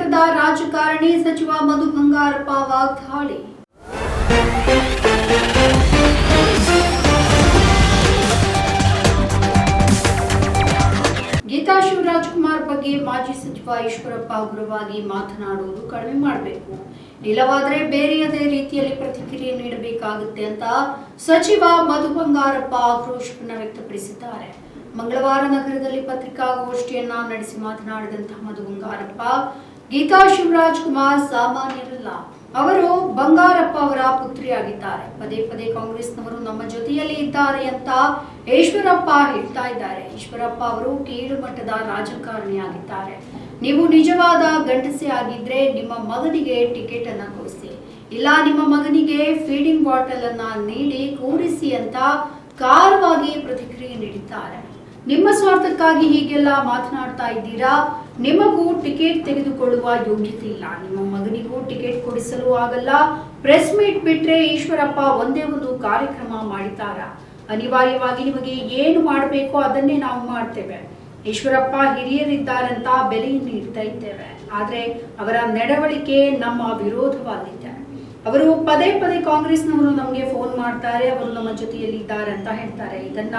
ಮಟ್ಟದ ರಾಜಕಾರಣಿ ಸಚಿವ ಮಧು ಬಂಗಾರಪ್ಪ ವಾಗ್ದಾಳಿ. ಗೀತಾ ಶಿವರಾಜ್ಕುಮಾರ್ ಬಗ್ಗೆ ಮಾಜಿ ಸಚಿವ ಈಶ್ವರಪ್ಪ ಉಗ್ರವಾಗಿ ಮಾತನಾಡುವುದು ಕಡಿಮೆ ಮಾಡಬೇಕು. ಇಲ್ಲವಾದರೆ ಬೇರೆಯದೇ ರೀತಿಯಲ್ಲಿ ಪ್ರತಿಕ್ರಿಯೆ ನೀಡಬೇಕಾಗುತ್ತೆ ಅಂತ ಸಚಿವ ಮಧು ಬಂಗಾರಪ್ಪ ಆಕ್ರೋಶವನ್ನು ವ್ಯಕ್ತಪಡಿಸಿದ್ದಾರೆ. ಮಂಗಳವಾರ ನಗರದಲ್ಲಿ ಪತ್ರಿಕಾಗೋಷ್ಠಿಯನ್ನ ನಡೆಸಿ ಮಾತನಾಡಿದಂತಹ ಮಧು ಬಂಗಾರಪ್ಪ ಗೀತಾ ಶಿವರಾಜ್ ಕುಮಾರ್ ಸಾಮಾನ್ಯರಲ್ಲ. ಅವರು ಬಂಗಾರಪ್ಪ ಅವರ ಪುತ್ರಿಯಾಗಿದ್ದಾರೆ. ಪದೇ ಪದೇ ಕಾಂಗ್ರೆಸ್ನವರು ನಮ್ಮ ಜೊತೆಯಲ್ಲಿ ಇದ್ದಾರೆ ಅಂತ ಈಶ್ವರಪ್ಪ ಹೇಳ್ತಾ ಇದ್ದಾರೆ. ಈಶ್ವರಪ್ಪ ಅವರು ಕೀಳು ಮಟ್ಟದ ರಾಜಕಾರಣಿಯಾಗಿದ್ದಾರೆ. ನೀವು ನಿಜವಾದ ಗಂಡಸೆ ಆಗಿದ್ರೆ ನಿಮ್ಮ ಮಗನಿಗೆ ಟಿಕೆಟ್ ಅನ್ನ ಕೊಡಿಸಿ. ಇಲ್ಲ, ನಿಮ್ಮ ಮಗನಿಗೆ ಫೀಡಿಂಗ್ ಬಾಟಲ್ ಅನ್ನ ನೀಡಿ ಕೂರಿಸಿ ಅಂತ ಕಾರವಾಗಿ ಪ್ರತಿಕ್ರಿಯೆ ನೀಡಿದ್ದಾರೆ. ನಿಮ್ಮ ಸ್ವಾರ್ಥಕ್ಕಾಗಿ ಹೀಗೆಲ್ಲ ಮಾತನಾಡ್ತಾ ಇದ್ದೀರಾ? ನಿಮಗೂ ಟಿಕೆಟ್ ತೆಗೆದುಕೊಳ್ಳುವ ಯೋಗ್ಯತೆ ಇಲ್ಲ. ನಿಮ್ಮ ಮಗನಿಗೂ ಟಿಕೆಟ್ ಕೊಡಿಸಲು ಆಗಲ್ಲ. ಪ್ರೆಸ್ ಮೀಟ್ ಬಿಟ್ರೆ ಈಶ್ವರಪ್ಪ ಒಂದೇ ಒಂದು ಕಾರ್ಯಕ್ರಮ ಮಾಡಿದ್ದಾರ ಅನಿವಾರ್ಯವಾಗಿ ನಿಮಗೆ ಏನು ಮಾಡಬೇಕೋ ಅದನ್ನೇ ನಾವು ಮಾಡ್ತೇವೆ. ಈಶ್ವರಪ್ಪ ಹಿರಿಯರಿದ್ದಾರಂತ ಬೆಲೆಯನ್ನು ಇಡ್ತಾ ಇದ್ದೇವೆ. ಆದ್ರೆ ಅವರ ನಡವಳಿಕೆ ನಮ್ಮ ವಿರೋಧವಾಗಿದೆ. ಅವರು ಪದೇ ಪದೇ ಕಾಂಗ್ರೆಸ್ನವರು ನಮಗೆ ಫೋನ್ ಮಾಡ್ತಾರೆ, ಅವರು ನಮ್ಮ ಜೊತೆಯಲ್ಲಿ ಇದ್ದಾರೆ ಅಂತ ಹೇಳ್ತಾರೆ. ಇದನ್ನ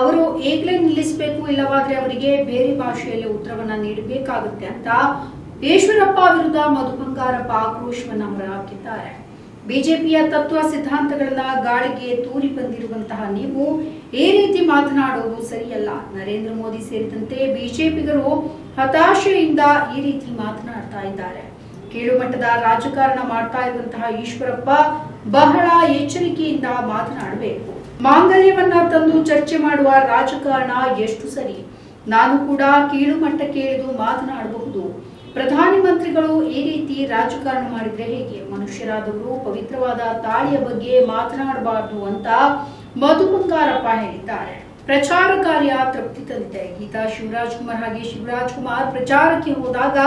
ಅವರು ಏಕ್ಲೇ ನಿಲ್ಲಿಸಬೇಕು, ಇಲ್ಲವಾದ್ರೆ ಅವರಿಗೆ ಬೇರೆ ಭಾಷೆಯಲ್ಲಿ ಉತ್ತರವನ್ನ ನೀಡಬೇಕಾಗುತ್ತೆ ಅಂತ ಈಶ್ವರಪ್ಪ ವಿರುದ್ಧ ಮಧು ಬಂಗಾರಪ್ಪ ಆಕ್ರೋಶವನ್ನ ಹೊರಹಾಕಿದ್ದಾರೆ ಬಿಜೆಪಿಯ ತತ್ವ ಸಿದ್ಧಾಂತಗಳನ್ನ ಗಾಳಿಗೆ ತೂರಿ ಬಂದಿರುವಂತಹ ನೀವು ಈ ರೀತಿ ಮಾತನಾಡೋದು ಸರಿಯಲ್ಲ. ನರೇಂದ್ರ ಮೋದಿ ಸೇರಿದಂತೆ ಬಿಜೆಪಿಗರು ಹತಾಶೆಯಿಂದ ಈ ರೀತಿ ಮಾತನಾಡ್ತಾ ಇದ್ದಾರೆ. ಕೀಳುಮಟ್ಟದ ರಾಜಕಾರಣ ಮಾಡ್ತಾ ಇರುವಂತಹ ಈಶ್ವರಪ್ಪ ಬಹಳ ಎಚ್ಚರಿಕೆಯಿಂದ ಮಾತನಾಡಬೇಕು. ಮಾಂಗಲ್ಯವನ್ನ ತಂದು ಚರ್ಚೆ ಮಾಡುವ ರಾಜಕಾರಣ ಎಷ್ಟು ಸರಿ? ನಾನು ಕೂಡ ಕೀಳುಮಟ್ಟಕ್ಕೆ ಇಳಿದು ಮಾತನಾಡಬಹುದು. ಪ್ರಧಾನಿ ಮಂತ್ರಿಗಳು ಈ ರೀತಿ ರಾಜಕಾರಣ ಮಾಡಿದ್ರೆ ಹೇಗೆ? ಮನುಷ್ಯರಾದವರು ಪವಿತ್ರವಾದ ತಾಳಿಯ ಬಗ್ಗೆ ಮಾತನಾಡಬಾರದು ಅಂತ ಮಧು ಬಂಗಾರಪ್ಪ ಹೇಳಿದ್ದಾರೆ. ಪ್ರಚಾರ ಕಾರ್ಯ ತೃಪ್ತಿ ತಂದಿದೆ ಗೀತಾ ಶಿವರಾಜ್ ಕುಮಾರ್ ಹಾಗೆ ಶಿವರಾಜ್ ಕುಮಾರ್ ಪ್ರಚಾರಕ್ಕೆ ಹೋದಾಗ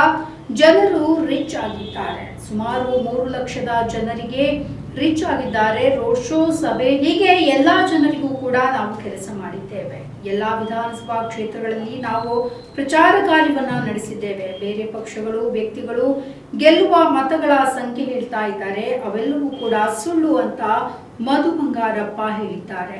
ಜನರು ರಿಚ್ ಆಗಿದ್ದಾರೆ. ಸುಮಾರು ಮೂರು ಲಕ್ಷದ ಜನರಿಗೆ ರಿಚ್ ಆಗಿದ್ದಾರೆ. ರೋಡ್ ಶೋ ಸಭೆ ಹೀಗೆ ಎಲ್ಲಾ ಜನರಿಗೂ ಕೂಡ ನಾವು ಕೆಲಸ ಮಾಡಿದ್ದೇವೆ. ಎಲ್ಲಾ ವಿಧಾನಸಭಾ ಕ್ಷೇತ್ರಗಳಲ್ಲಿ ನಾವು ಪ್ರಚಾರ ಕಾರ್ಯವನ್ನ ನಡೆಸಿದ್ದೇವೆ. ಬೇರೆ ಪಕ್ಷಗಳು, ವ್ಯಕ್ತಿಗಳು ಗೆಲ್ಲುವ ಮತಗಳ ಸಂಖ್ಯೆ ಹೇಳ್ತಾ ಇದ್ದಾರೆ. ಅವೆಲ್ಲವೂ ಕೂಡ ಸುಳ್ಳು ಅಂತ ಮಧು ಬಂಗಾರಪ್ಪ ಹೇಳಿದ್ದಾರೆ.